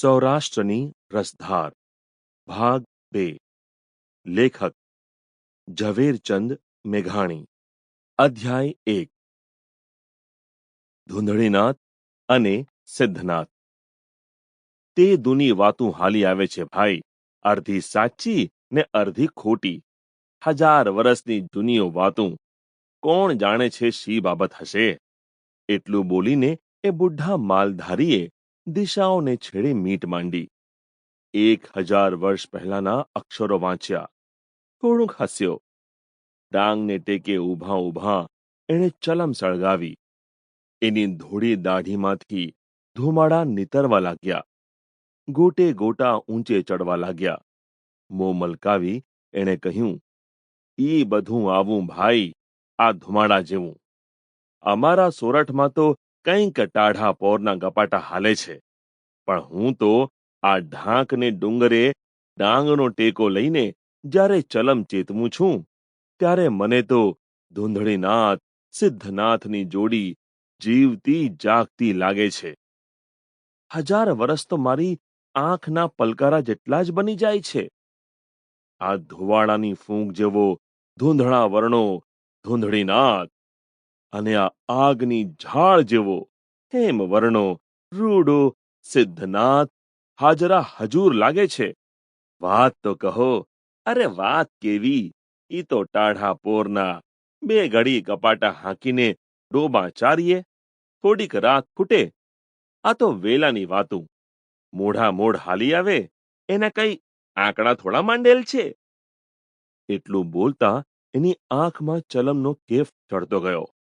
સૌરાષ્ટ્રની રસધાર, ભાગ બે. લેખક, ઝવેરચંદ મેઘાણી. અધ્યાય એક. ધૂંધળીનાથ અને સિદ્ધનાથ. તે દુની વાતું હાલી આવે છે ભાઈ અડધી સાચી ને અડધી ખોટી. હજાર વર્ષની જૂનીઓ વાતું, કોણ જાણે છે શી બાબત હશે? એટલું બોલીને એ બુઢા માલધારીએ દિશાઓને છેડે મીટ માંડી. એક હજાર વર્ષ પહેલાના અક્ષરો વાંચ્યા. થોડુંક હસ્યો. ડાંગને ટેકે ઊભા ઊભા એણે ચલમ સળગાવી. એની ધોળી દાઢીમાંથી ધુમાડા નીતરવા લાગ્યા. ગોટે ગોટા ઊંચે ચડવા લાગ્યા. મો મલકાવી એણે કહ્યું, ઈ બધું આવું ભાઈ, આ ધુમાડા જેવું. અમારા સોરઠમાં તો કંઈક ટાઢા પોરના ગપાટા હાલે છે. પણ હું તો આ ઢાંકને ડુંગરે ડાંગનો ટેકો લઈને જ્યારે ચલમ ચેતવું છું, ત્યારે મને તો ધૂંધળીનાથ, સિદ્ધનાથની જોડી જીવતી જાગતી લાગે છે. હજાર વર્ષ તો મારી આંખના પલકારા જેટલા જ બની જાય છે. આ ધોવાળાની ફૂંક જેવો ધૂંધળા વર્ણો ધૂંધળીનાથ અને આ આગની ઝાડ જેવો હેમ વર્ણો રૂડો સિદ્ધનાથ હાજરા હજૂર લાગે છે. વાત તો કહો, અરે વાત કેવી? ઈ તો ટાઢા પોરના બે ઘડી કપાટા હાંકીને ડોબા ચારીએ, થોડીક રાત ફૂટે આ તો વેલાની વાતું. મોઢા મોઢ હાલી આવે, એના કઈ આંકડા થોડા માંડેલ છે? એટલું બોલતા એની આંખમાં ચલમનો કેફ ચડતો ગયો.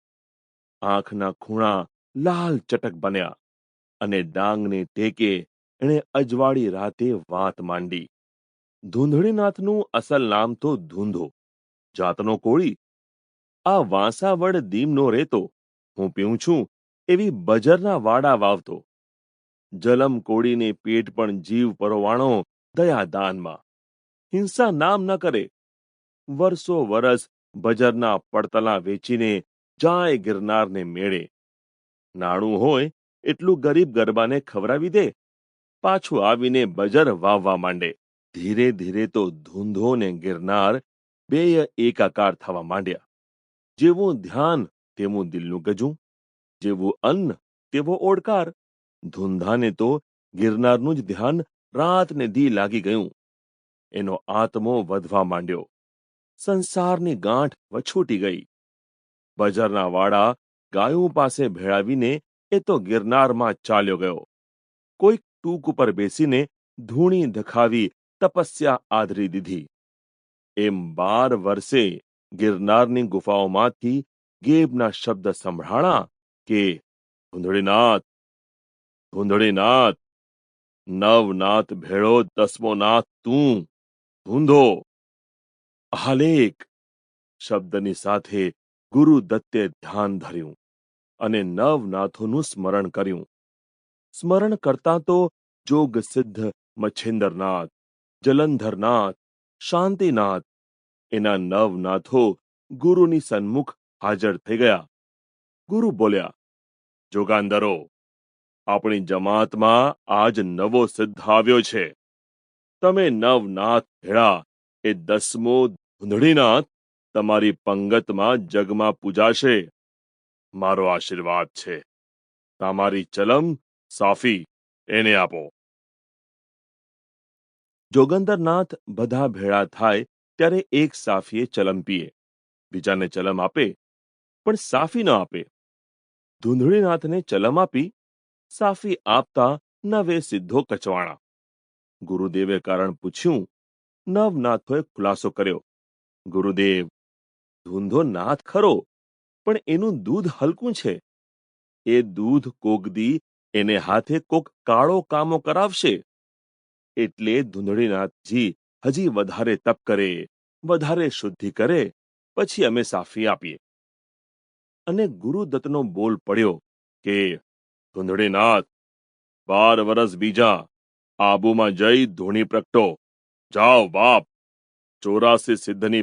આંખના ખૂણા લાલ ચટક બન્યા અને ડાંગને ટેકે એણે અજવાળી રાતે વાત માંડી. ધૂંધળીનાથનું અસલ નામ તો ધૂંધો, જાતનો કોળી. આ વાંસાવડ દીમનો રેતો હું પીઉં છું એવી બજરના વાડા વાવતો. જલમ કોળીને પેટ પણ જીવ પરોવાણો દયાદાનમાં. હિંસા નામ ન કરે. વર્ષો વરસ બજરના પડતલા વેચીને જાય ગિરનારને મેળે. નાણું હોય એટલું ગરીબ ગરબાને ખવડાવી દે. પાછું આવીને બજર વાવવા માંડે. ધીરે ધીરે તો ધૂંધો ને ગિરનાર બેય એકાકાર થવા માંડ્યા. જેવું ધ્યાન તેવું દિલનું ગજું, જેવું અન્ન તેવો ઓડકાર. ધૂંધાને તો ગિરનારનું જ ધ્યાન રાત ને દી લાગી ગયું. એનો આત્મો વધવા માંડ્યો. સંસારની ગાંઠ વછૂટી ગઈ. બજારના વાડા ગાયું પાસે ભેળાવીને એ તો ગિરનારમાં ચાલ્યો ગયો. કોઈક ટૂક ઉપર બેસીને ધૂણી ધખાવી તપસ્યા આદરી દીધી. એમ બાર વર્ષે ગિરનારની ગુફાઓમાંથી ગેબના શબ્દ સંભળાણા કે, ધૂંધળીનાથ ધૂંધળીનાથ, નવનાથ ભેળો દસમો નાથ તું, ધૂંધો. હાલેક શબ્દની સાથે ગુરુ દત્તે ધ્યાન ધર્યું અને નવનાથોનું સ્મરણ કર્યું. સ્મરણ કરતા તો જોગ સિદ્ધ મચ્છેન્દ્રનાથ, જલંધરનાથ, શાંતિનાથ એના નવનાથો ગુરુની સન્મુખ હાજર થઈ ગયા. ગુરુ બોલ્યા, જોગાંદરો, આપણી જમાતમાં આજ નવો સિદ્ધ આવ્યો છે. તમે નવનાથ ભેળા એ દસમો ધૂંધળીનાથ તમારી પંગતમાં જગમાં પૂજાશે. મારો આશીર્વાદ છે. તમારી ચલમ સાફી, એને આપો. જોગંદરનાથ બધા ભેળા થાય ત્યારે એક સાફીએ ચલમ પીએ. બીજાને ચલમ આપે, પણ સાફી ન આપે. ધૂંધળીનાથને ચલમ આપી, સાફી આપતા નવે સિદ્ધો કચવાણા. ગુરુદેવે કારણ પૂછ્યું, નવનાથોએ ખુલાસો કર્યો. ગુરુદેવ ધૂંધો નાથ ખરો, પણ એનું દૂધ હલકું છે. એ દૂધ કોગદી એને હાથે કોક કાળો કામો કરાવશે. એટલે ધૂંધળીનાથજી હજી વધારે તપ કરે, વધારે શુદ્ધિ કરે, પછી અમે સાફી આપીએ. અને ગુરુદત્તનો બોલ પડ્યો કે, ધૂંધળીનાથ, બાર વરસ બીજા, આબુમાં જઈ ધૂણી પ્રગટો. જાઓ બાપ, ચોરાસી સિદ્ધની